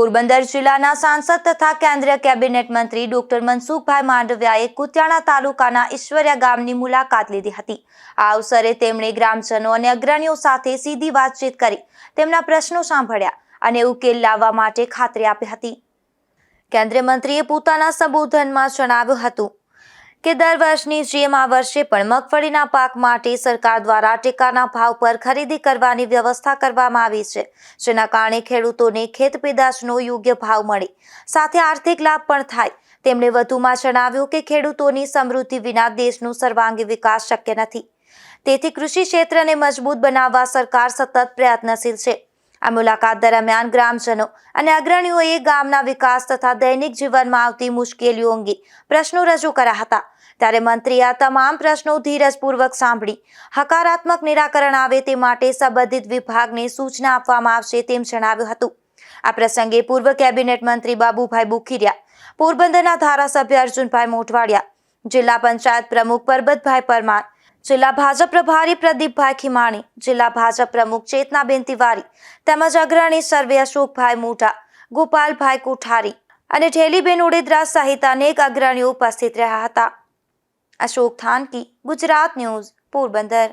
પોરબંદર જિલ્લાના સાંસદ તથા કેન્દ્રીય કેબિનેટ મંત્રી ડોક્ટર મનસુખભાઈ માંડવિયાએ કુતિયાણા તાલુકાના ઈશ્વર્યા ગામની મુલાકાત લીધી હતી. આ અવસરે તેમણે ગ્રામજનો અને અગ્રણીઓ સાથે સીધી વાતચીત કરી તેમના પ્રશ્નો સાંભળ્યા અને ઉકેલ લાવવા માટે ખાતરી આપી હતી. કેન્દ્રીય મંત્રીએ પોતાના સંબોધનમાં જણાવ્યું હતું કે દર વર્ષની જેમ આ વર્ષે પણ મગફળીના પાક માટે સરકાર દ્વારા ટેકાના ભાવ પર ખરીદી કરવાની વ્યવસ્થા કરવામાં આવી છે, જેના કારણે ખેડૂતોને ખેત પેદાશનો યોગ્ય ભાવ મળે. સાથે આર્થિક લાભ પણ થાય. તેમણે વધુમાં જણાવ્યું કે ખેડૂતોની સમૃદ્ધિ વિના દેશનો સર્વાંગી વિકાસ શક્ય નથી. તેથી કૃષિ ક્ષેત્રને મજબૂત બનાવવા સરકાર સતત પ્રયત્નશીલ છે. આ મુલાકાત દરમિયાન ગ્રામજનો અને અગ્રણીઓએ ગામના વિકાસ તથા દૈનિક જીવનમાં આવતી મુશ્કેલીઓ અંગે પ્રશ્નો રજૂ કર્યા હતા. ત્યારે મંત્રીએ આ તમામ પ્રશ્નો ધીરજપૂર્વક સાંભળી. હકારાત્મક નિરાકરણ આવે તે માટે સંબંધિત વિભાગને સૂચના આપવામાં આવશે તેમ જણાવ્યું હતું. આ પ્રસંગે પૂર્વ કેબિનેટ મંત્રી બાબુભાઈ બુખીરિયા, પોરબંદરના ધારાસભ્ય અર્જુનભાઈ મોઢવાડિયા, જિલ્લા પંચાયત પ્રમુખ પરબતભાઈ પરમાર જિલ્લા ભાજપ પ્રભારી પ્રદીપભાઈ ખીમાણી, જિલ્લા ભાજપ પ્રમુખ ચેતનાબેન તિવારી તેમજ અગ્રણી સર્વે અશોકભાઈ મોટા ગોપાલભાઈ કોઠારી અને ઠેલીબેન ઉડેદરા સહિત અનેક અગ્રણીઓ ઉપસ્થિત રહ્યા હતા. અશોક થાનકી, ગુજરાત ન્યૂઝ, પોરબંદર.